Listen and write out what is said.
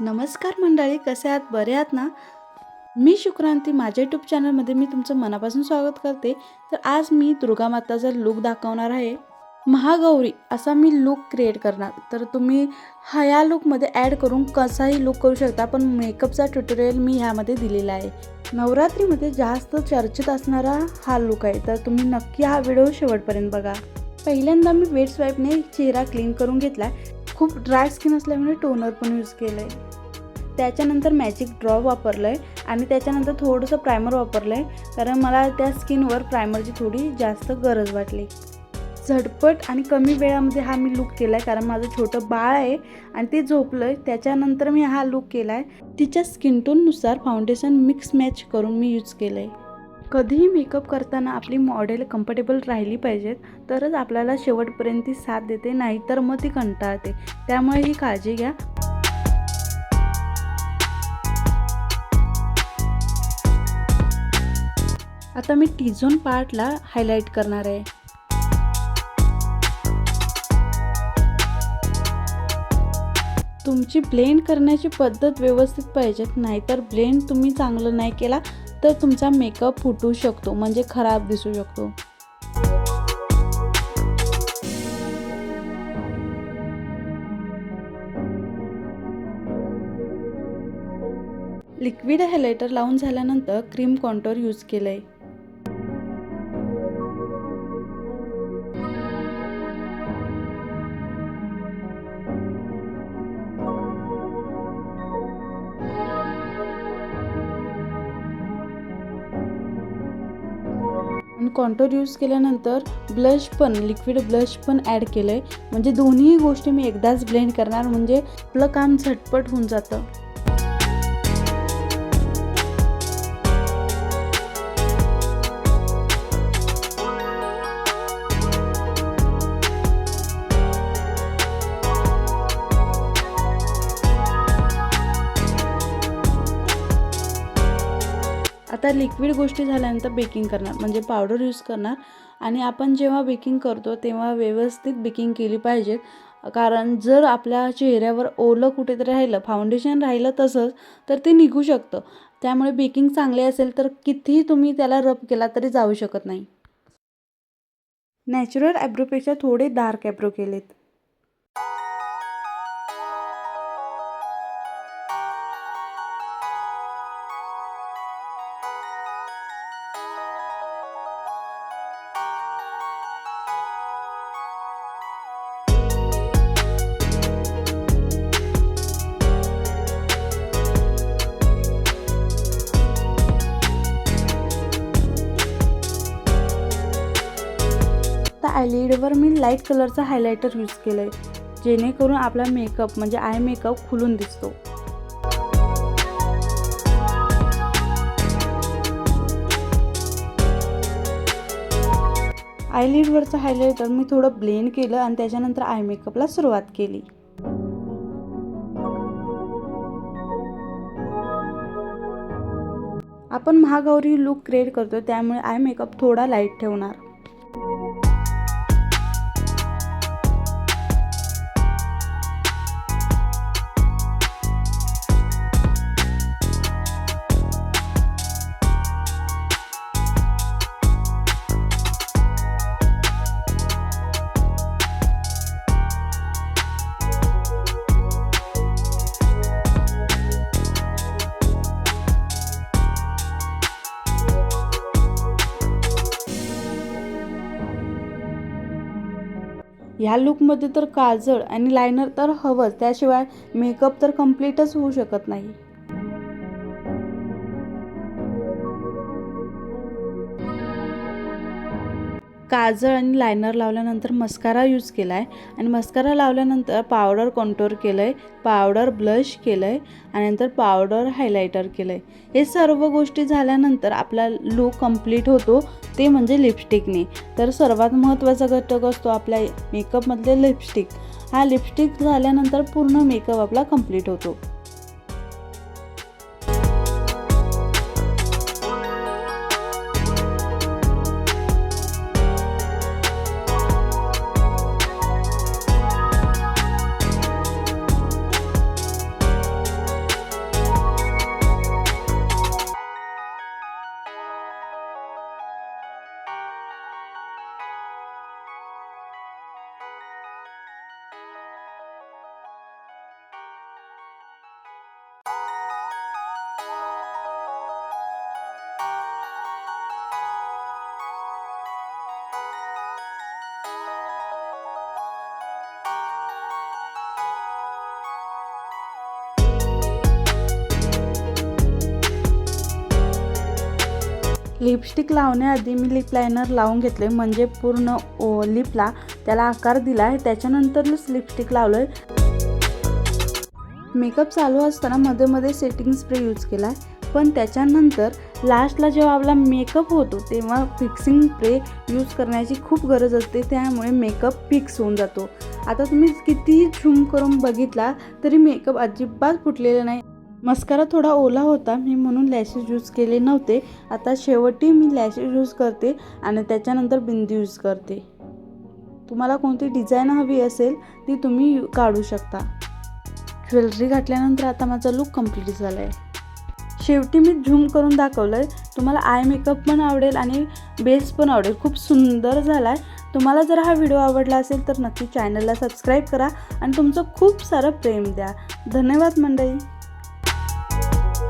नमस्कार मंडळी कसे आहात? बरे आहात ना? मी शुक्रांती माझ्या यूट्यूब चॅनलमध्ये मी तुमचं मनापासून स्वागत करते. तर आज मी दुर्गा माताचा लूक दाखवणार आहे. महागौरी असा मी लूक क्रिएट करणार. तर तुम्ही हा या लूकमध्ये ॲड करून कसाही लूक करू शकता पण मेकअपचा ट्युटोरियल मी ह्यामध्ये दिलेला आहे. नवरात्रीमध्ये जास्त चर्चेत असणारा हा लूक आहे. तर तुम्ही नक्की हा व्हिडिओ शेवटपर्यंत बघा. पहिल्यांदा मी वेट स्वाईपने चेहरा क्लीन करून घेतला खूप ड्राय स्किन असल्यामुळे टोनर पण यूज केलं आहे त्याच्यानंतर मॅजिक ड्रॉप वापरलं आहे आणि त्याच्यानंतर थोडंसं प्रायमर वापरलं आहे कारण मला त्या स्किनवर प्रायमरची थोडी जास्त गरज वाटली. झटपट आणि कमी वेळामध्ये हा मी लूक केला आहे कारण माझं छोटं बाळ आहे आणि ते झोपलं आहे त्याच्यानंतर मी हा लूक केला आहे तिच्या स्किन टोननुसार फाउंडेशन मिक्स मॅच करून मी यूज केलं आहे कधीही मेकअप करताना आपली मॉडेल कम्फर्टेबल राहिली पाहिजेत तरच आपल्याला शेवटपर्यंत ती साथ देते नाही तर मग ती कंटाळते. त्यामुळे ही काळजी घ्या. आता मी टीझोन पार्टला हायलाईट करणार आहे. तुमची ब्लेंड करण्याची पद्धत व्यवस्थित पाहिजेत नाहीतर ब्लेंड तुम्ही चांगलं नाही केला तर तुमचा मेकअप फुटू शकतो म्हणजे खराब दिसू शकतो. लिक्विड हायलायटर लावून झाल्यानंतर क्रीम कॉन्टोर यूज केलं आहे आणि कॉन्टोर यूज केल्यानंतर ब्लश पण लिक्विड ब्लश पण ॲड केलं आहे म्हणजे दोन्ही गोष्टी मी एकदाच ब्लेंड करणार म्हणजे आपलं काम झटपट होऊन जातं. आता लिक्विड गोष्टी झाल्यानंतर बेकिंग करणार म्हणजे पावडर यूज करणार. आणि आपण जेव्हा बेकिंग करतो तेव्हा व्यवस्थित बेकिंग केली पाहिजे. कारण जर आपल्या चेहऱ्यावर ओलं कुठेतरी राहिलं फाउंडेशन राहिलं तसंच तर ते निघू शकतं. त्यामुळे बेकिंग चांगले असेल तर कितीही तुम्ही त्याला रब केला तरी जाऊ शकत नाही. नॅचरल ॲब्रोपेक्षा थोडे डार्क ॲब्रो केलेत. आयलिडवर मी लाइट कलरचा हायलायटर यूज केलं आहे जेणेकरून आपला मेकअप म्हणजे आय मेकअप खुलून दिसतो. आयलिडवरचं हायलायटर मी थोडं ब्लेंड केलं आणि त्याच्यानंतर आय मेकअपला सुरुवात केली. आपण महागौरी लुक क्रिएट करतो त्यामुळे आय मेकअप थोडा लाइट ठेवणार. ह्या लुकमध्ये तर काजळ आणि लायनर तर हवंच. त्याशिवाय मेकअप तर कम्प्लीटच होऊ शकत नाही. काजळ आणि लायनर लावल्यानंतर मस्कारा यूज केला आहे आणि मस्कारा लावल्यानंतर पावडर कॉन्टोर केलं आहे पावडर ब्लश केलं आहे आणि नंतर पावडर हायलायटर केलं आहे हे सर्व गोष्टी झाल्यानंतर आपला लूक कंप्लीट होतो ते म्हणजे लिपस्टिकने तर सर्वात महत्त्वाचा घटक असतो आपल्या मेकअपमधले लिपस्टिक हा लिपस्टिक झाल्यानंतर पूर्ण मेकअप आपला कंप्लीट होतो. लिपस्टिक लावण्याआधी मी लिप लायनर लावून घेतले. म्हणजे पूर्ण ओ लिपला त्याला आकार दिला आहे त्याच्यानंतरच लिपस्टिक लावलं आहे मेकअप चालू असताना मध्ये मध्ये सेटिंग स्प्रे यूज केला आहे पण त्याच्यानंतर लास्टला जेव्हा आपला मेकअप होतो तेव्हा फिक्सिंग स्प्रे यूज करण्याची खूप गरज असते. त्यामुळे मेकअप फिक्स होऊन जातो. आता तुम्ही कितीही झूम करून बघितला तरी मेकअप अजिबात फुटलेला नाही. मस्कारा थोडा ओला होता मी म्हणून लॅशेस यूज केले नव्हते. आता शेवटी मी लॅशेस यूज करते आणि त्याच्यानंतर बिंदी यूज करते. तुम्हाला कोणती डिझाईन हवी असेल ती तुम्ही काढू शकता. ज्वेलरी घातल्यानंतर आता माझा लुक कंप्लीट झाला आहे शेवटी मी झूम करून दाखवलं आहे तुम्हाला आय मेकअप पण आवडेल आणि बेस पण आवडेल. खूप सुंदर झाला आहे तुम्हाला जर हा व्हिडिओ आवडला असेल तर नक्की चॅनलला सबस्क्राईब करा आणि तुमचं खूप सारं प्रेम द्या. धन्यवाद मंडळी.